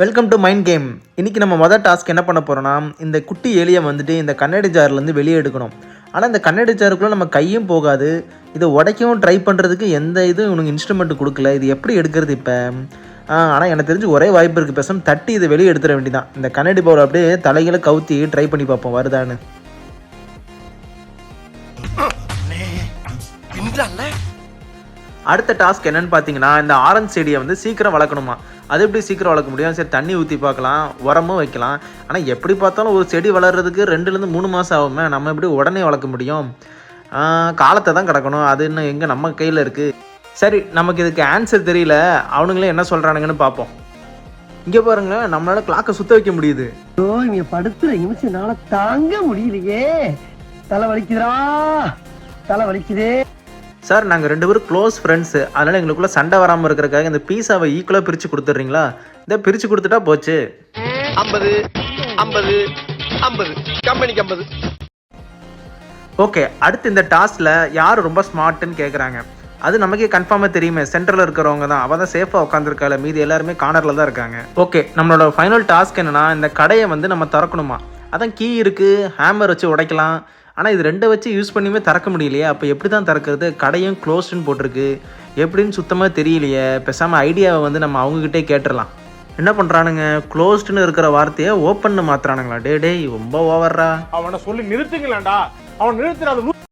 Welcome to mind game இன்றைக்கி நம்ம மொதல் டாஸ்க் என்ன பண்ண போகிறோன்னா இந்த குட்டி எலியை வந்துட்டு இந்த கண்ணாடி ஜார்லேருந்து வெளியே எடுக்கணும். ஆனால் இந்த கண்ணாடி ஜாருக்குள்ளே நம்ம கையும் போகாது. இதை உடைக்கவும் ட்ரை பண்ணுறதுக்கு எந்த இதுவும் இவனுக்கு இன்ஸ்ட்ருமெண்ட் கொடுக்கல. இது எப்படி எடுக்கிறது இப்போ? ஆனால் எனக்கு தெரிஞ்சு ஒரே வாய்ப்பு இருக்குது பேசணும் தட்டி இதை வெளியே எடுத்துட வேண்டியதான் இந்த கண்ணாடி பவுல் அப்படியே தலைகளை கவுத்தி ட்ரை பண்ணி பார்ப்போம். வருதான்னு. அடுத்த டாஸ்க் என்னன்னு பார்த்தீங்கன்னா இந்த ஆரஞ்சு செடியை வந்து சீக்கிரம் வளர்க்கணுமா? அது எப்படி சீக்கிரம் வளர்க்க முடியும்? சரி தண்ணி ஊற்றி பார்க்கலாம் உரமும் வைக்கலாம். ஆனால் எப்படி பார்த்தாலும் ஒரு செடி வளர்கிறதுக்கு ரெண்டுலேருந்து மூணு மாதம் ஆகுமே நம்ம எப்படி உடனே வளர்க்க முடியும்? காலத்தை தான் கிடக்கணும். அது இன்னும் எங்கே நம்ம கையில் இருக்குது சரி நமக்கு இதுக்கு ஆன்சர் தெரியல. அவனுங்களே என்ன சொல்கிறானுங்கன்னு பார்ப்போம். இங்கே பாருங்களேன் நம்மளால கிளாக்கை சுத்த வைக்க முடியுது. ஓ இங்க படுத்துற நிமிஷம்னால தாங்க முடியலையே. தலை வலிக்குதுடா. தலை வலிக்குதே. சார் நாங்கள் ரெண்டு பேரும் க்ளோஸ் ஃப்ரெண்ட்ஸு அதனால் எங்களுக்குள்ளே சண்டை வராமல் இருக்கிறக்காக இந்த பீஸாவை ஈக்குவலாக பிரித்து கொடுத்துட்றீங்களா? இதை பிரித்து கொடுத்துட்டா போச்சு. ஐம்பது ஐம்பது ஐம்பது. கம்பெனிக்கு ஐம்பது. ஓகே அடுத்து இந்த டாஸ்கில் யார் ரொம்ப ஸ்மார்ட்டுன்னு கேட்குறாங்க அது நமக்கே கன்ஃபார்மாக தெரியுமே. சென்டரில் இருக்கிறவங்க தான். அவள் தான் சேஃபாக உட்காந்துருக்காள் மீதி எல்லாருமே கார்னரில் தான் இருக்காங்க. ஓகே நம்மளோட ஃபைனல் டாஸ்க் என்னன்னா இந்த கடையை வந்து நம்ம திறக்கணுமா? அதான் கீ இருக்குது ஹேமர் வச்சு உடைக்கலாம். ஆனால் இது ரெண்டை வச்சு யூஸ் பண்ணியுமே திறக்க முடியலையே. அப்போ எப்படி தான் திறக்கிறது? கடையும் க்ளோஸ்டுன்னு போட்டிருக்கு. எப்படின்னு சுத்தமாக தெரியலையே. பேசாமல் ஐடியாவை வந்து நம்ம அவங்கக்கிட்டே கேட்டுடலாம் என்ன பண்ணுறானுங்க க்ளோஸ்டுன்னு இருக்கிற வார்த்தையை ஓப்பன் மாத்துறானுங்களா? டே டேய் ரொம்ப ஓவர்ரா அவனை சொல்லி நிறுத்துங்களேன்டா. அவன் நிறுத்துறான்